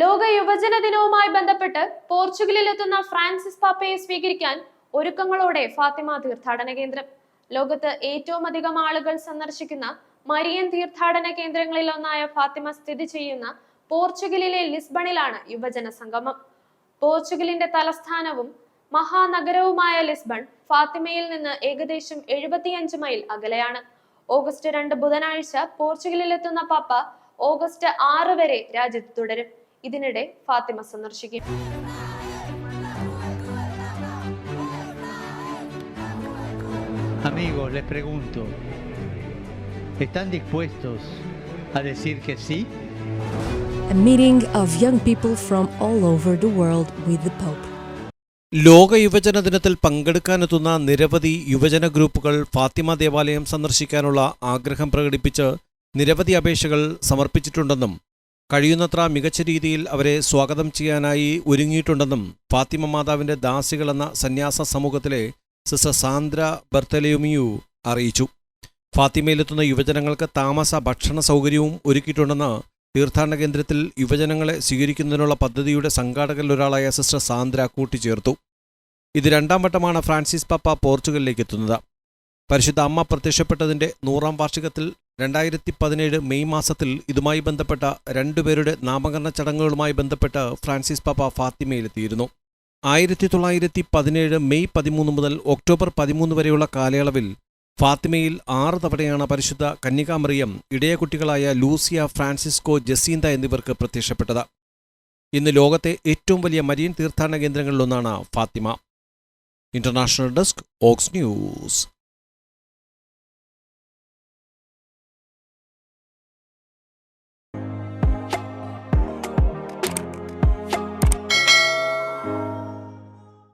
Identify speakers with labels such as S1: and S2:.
S1: ലോക യുവജന ദിനവുമായി ബന്ധപ്പെട്ട് പോർച്ചുഗലിൽ എത്തുന്ന ഫ്രാൻസിസ് പാപ്പയെ സ്വീകരിക്കാൻ ഒരുക്കങ്ങളോടെ ഫാത്തിമ തീർത്ഥാടന കേന്ദ്രം. ലോകത്ത് ഏറ്റവും അധികം ആളുകൾ സന്ദർശിക്കുന്ന മരിയൻ തീർത്ഥാടന കേന്ദ്രങ്ങളിൽ ഒന്നായ ഫാത്തിമ സ്ഥിതി ചെയ്യുന്ന പോർച്ചുഗലിലെ ലിസ്ബണിലാണ് യുവജന സംഗമം. പോർച്ചുഗലിന്റെ തലസ്ഥാനവും മഹാനഗരവുമായ ലിസ്ബൺ ഫാത്തിമയിൽ നിന്ന് ഏകദേശം എഴുപത്തിയഞ്ച് മൈൽ അകലെയാണ്. ഓഗസ്റ്റ് രണ്ട് ബുധനാഴ്ച പോർച്ചുഗലിൽ എത്തുന്ന പാപ്പ ഓഗസ്റ്റ് ആറ് വരെ രാജ്യത്ത് തുടരും. ഇതിനിടെ ഫാത്തിമ സന്ദർശിക്കും
S2: Amigos, les pregunto, ¿están dispuestos a decir que sí?
S3: a meeting of young people from all over the world with the Pope.
S4: ലോക യുവജന ദിനത്തിൽ പങ്കെടുക്കാനെത്തുന്ന നിരവധി യുവജന ഗ്രൂപ്പുകൾ ഫാത്തിമ ദേവാലയം സന്ദർശിക്കാനുള്ള ആഗ്രഹം പ്രകടിപ്പിച്ച് നിരവധി അപേക്ഷകൾ സമർപ്പിച്ചിട്ടുണ്ടെന്നും കഴിയുന്നത്ര മികച്ച രീതിയിൽ അവരെ സ്വാഗതം ചെയ്യാനായി ഒരുങ്ങിയിട്ടുണ്ടെന്നും ഫാത്തിമ മാതാവിന്റെ ദാസികളെന്ന സന്യാസ സമൂഹത്തിലെ സിസ്റ്റർ സാന്ദ്ര ബർത്തലയുമിയു അറിയിച്ചു. ഫാത്തിമയിലെത്തുന്ന യുവജനങ്ങൾക്ക് താമസ ഭക്ഷണ സൗകര്യവും ഒരുക്കിയിട്ടുണ്ടെന്ന് തീർത്ഥാടന കേന്ദ്രത്തിൽ യുവജനങ്ങളെ സ്വീകരിക്കുന്നതിനുള്ള പദ്ധതിയുടെ സംഘാടകരിലൊരാളായ സിസ്റ്റർ സാന്ദ്ര കൂട്ടിച്ചേർത്തു. ഇത് രണ്ടാം വട്ടമാണ് ഫ്രാൻസിസ് പപ്പ പോർച്ചുഗലിലേക്ക് എത്തുന്നത് പരിശുദ്ധ അമ്മ പ്രത്യക്ഷപ്പെട്ടതിന്റെ നൂറാം വാർഷികത്തിൽ രണ്ടായിരത്തി പതിനേഴ് മെയ് മാസത്തിൽ ഇതുമായി ബന്ധപ്പെട്ട രണ്ടുപേരുടെ നാമകരണ ചടങ്ങുകളുമായി ബന്ധപ്പെട്ട് ഫ്രാൻസിസ് പാപ്പ ഫാത്തിമയിലെത്തിയിരുന്നു. ആയിരത്തി തൊള്ളായിരത്തി പതിനേഴ് മെയ് പതിമൂന്ന് മുതൽ ഒക്ടോബർ പതിമൂന്ന് വരെയുള്ള കാലയളവിൽ ഫാത്തിമയിൽ ആറ് തവണയാണ് പരിശുദ്ധ കന്യകാമറിയം ഇടയ കുട്ടികളായ ലൂസിയ ഫ്രാൻസിസ്കോ ജസീന്ത എന്നിവർക്ക് പ്രത്യക്ഷപ്പെട്ടത്. ഇന്ന് ലോകത്തെ ഏറ്റവും വലിയ മരിയൻ തീർത്ഥാടന കേന്ദ്രങ്ങളിലൊന്നാണ് ഫാത്തിമ. ഇന്റർനാഷണൽ ഡെസ്ക് ഓക്സ് ന്യൂസ്.